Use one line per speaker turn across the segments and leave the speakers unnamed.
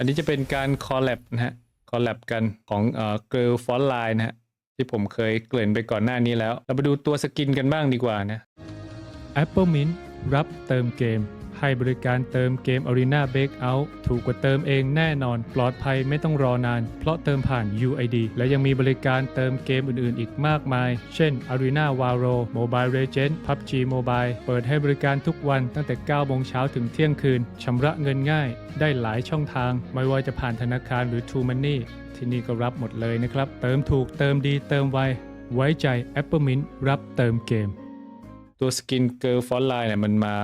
อันนี้จะเป็นการคอลแลบนะฮะคอลแลบกันของเอ่อ Girl Font Line นะฮะที่ผมเคยเกริ่นไปก่อนหน้านี้แล้ว เราไปดูตัวสกินกันบ้างดีกว่านะ Apple Mint รับเติมเกม ให้บริการเติมเกม Arena Breakout ถูกกว่าเติมเองแน่นอน ปลอดภัยไม่ต้องรอนาน เพราะเติมผ่าน UID และยังมีบริการเติมเกมอื่นๆ อีกมากมาย เช่น Arena Varo Mobile Legends PUBG Mobile เปิดให้บริการทุกวันตั้งแต่ 9 โมงเช้าถึงเที่ยงคืน ชำระเงินง่าย ได้หลายช่องทาง ไม่ว่าจะผ่านธนาคารหรือ True Money ที่นี่ก็รับหมดเลยนะครับ เติมถูกเติมดีเติมไว ไว้ใจ Apple Mint รับเติมเกม ตัวสกินเกิร์ลฟอนไลน์เนี่ยมันมา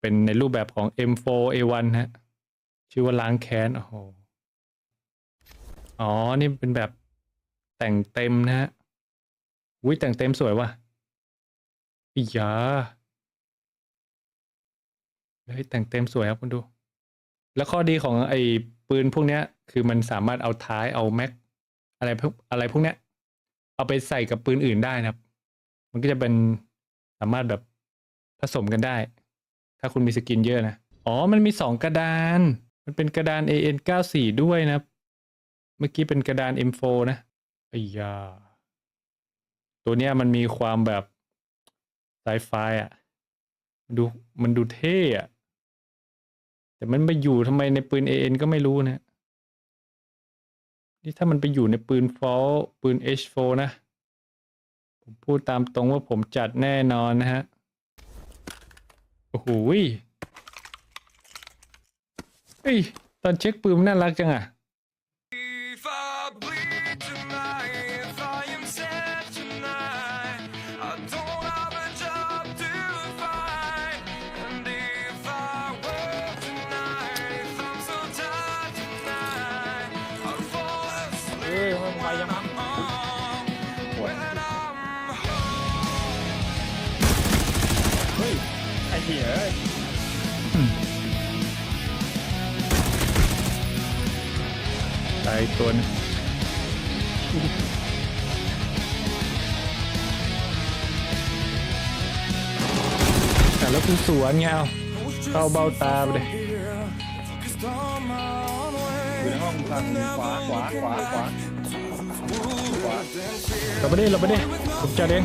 เป็นในรูปแบบของ M4A1 ฮะ ชื่อว่าล้างแค้นโอ้โหอ๋อ นี่เป็นแบบแต่งเต็มนะฮะอุ้ยแต่งเต็มสวยว่ะอียาเฮ้ยแต่งเต็มสวยครับคุณดู แล้วข้อดีของไอ้ปืนพวกเนี้ย คือมันสามารถเอาท้ายเอาแม็ก อะไรพวกอะไรพวกเนี้ย เอาไปใส่กับปืนอื่นได้นะครับ มันก็จะเป็นสามารถแบบผสมกันได้ ถ้าคุณมีสกินเยอะนะ อ๋อ มันมีสองกระดาน มันเป็นกระดาน AN 9 4 ด้วยนะ เมื่อกี้เป็นกระดาน M4 นะไอ้ยา ตัวเนี้ยมันมีความแบบไซไฟอะ ดูมันดูเท่อะแต่มันไปอยู่ทำไมในปืน AN ก็ไม่รู้นะ นี่ถ้ามันไปอยู่ในปืนฟอลปืน H4 นะ ผมพูดตามตรงว่าผมจัดแน่นอนนะฮะ โอ้โหยเฮ้ย ตอนเช็คปืนมันน่ารักจังอะ
If I bleed tonight, if I am sad tonight, I don't have a job to find. And if I work tonight, if I'm so tired tonight, I'll fall asleep
เอ้ยมันไปยัง
home.
หี้ย
ตายตัวนึงแต่แล้วคุณสวนไงเอาเข้าเบ้าตาไปเลย
อยู่ในห้องทางขวาขวาขวาขวาขวา
เราไปดิเราไปดิผมจัดเอง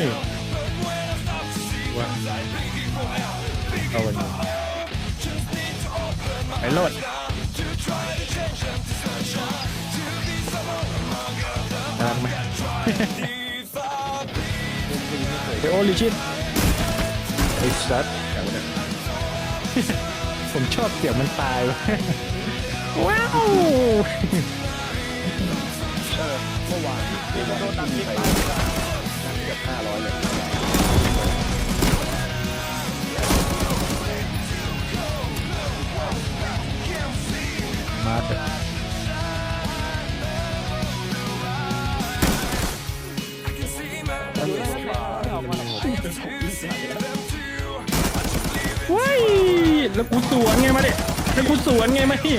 นี่
But when I stopped to see
ว่า
was I begging for help, begging
เอาวันนี้
just need to open my
ไปโลด
down to try to change empty sunshine to be someone among others.
น่ารักไหม
If I bleed
เดี๋ยวโอลิชิตไอ้สัตว์
แต่ว่าเนี่ย
ผมชอบเสียงมันตายว่ะว้าว
เออเมื่อวานที่โดนตัดทิ้ง
มาเถอะ
can see my
ว้ายแล้วกูสวนไงมาดิแล้วกูสวนไงมาดิ